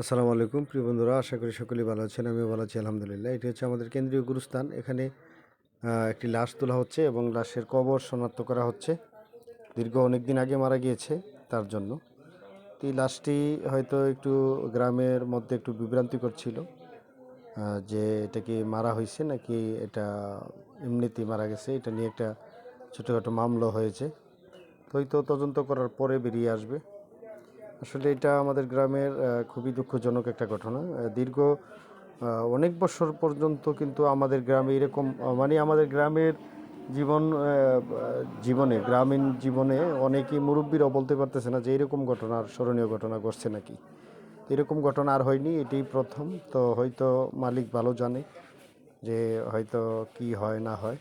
আসসালামু আলাইকুম। প্রিয় বন্ধুরা, আশা করি সকলেই ভালো আছেন, আমিও ভালো আছি, আলহামদুলিল্লাহ। এটি হচ্ছে আমাদের কেন্দ্রীয় গুরুস্থান। এখানে একটি লাশ তোলা হচ্ছে এবং লাশের কবর শনাক্ত করা হচ্ছে। দীর্ঘ অনেক দিন আগে মারা গিয়েছে তার জন্য। এই লাশটি হয়তো একটু গ্রামের মধ্যে একটু বিভ্রান্তিকর ছিল যে এটা কি মারা হয়েছে নাকি এটা এমনিতেই মারা গেছে, এটা নিয়ে একটা ছোটোখাটো মামলা হয়েছে। তো তদন্ত করার পরে বেরিয়ে আসবে। আসলে এটা আমাদের গ্রামের খুবই দুঃখজনক একটা ঘটনা। দীর্ঘ অনেক বছর পর্যন্ত কিন্তু আমাদের গ্রামে এরকম মানে আমাদের গ্রামের জীবন জীবনে, গ্রামীণ জীবনে অনেকেই মুরব্বীরাও বলতে পারতেছে না যে এরকম ঘটনার স্মরণীয় ঘটনা ঘটছে নাকি। এরকম ঘটনা আর হয়নি, এটাই প্রথম। তো হয়তো মালিক ভালো জানে যে হয়তো কি হয় না হয়।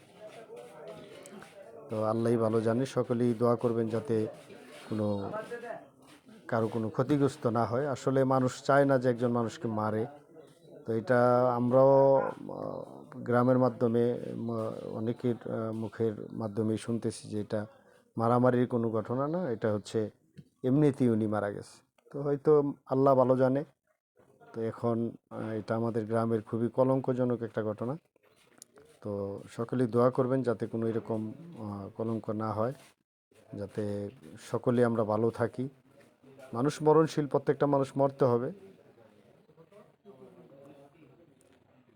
তো আল্লাহই ভালো জানে, সকলেই দোয়া করবেন যাতে কোনো কারও কোনো ক্ষতিগ্রস্ত না হয়। আসলে মানুষ চায় না যে একজন মানুষকে মারে। তো এটা আমরাও গ্রামের মাধ্যমে অনেকের মুখের মাধ্যমে শুনতেছি যে এটা মারামারির কোনো ঘটনা না, এটা হচ্ছে এমনিতেই উনি মারা গেছে। তো হয়তো আল্লাহ ভালো জানে। তো এখন এটা আমাদের গ্রামের খুবই কলঙ্কজনক একটা ঘটনা। তো সকলেই দোয়া করবেন যাতে কোনো এরকম কলঙ্ক না হয়, যাতে সকলে আমরা ভালো থাকি। মানুষ মরণশীল, প্রত্যেকটা মানুষ মরতে হবে।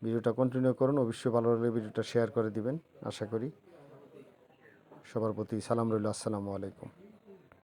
ভিডিওটা কন্টিনিউ করুন, অবশ্যই ভালো লাগলে ভিডিওটা শেয়ার করে দিবেন, আশা করি। সবার প্রতি সালাম রইল, আসসালামু আলাইকুম।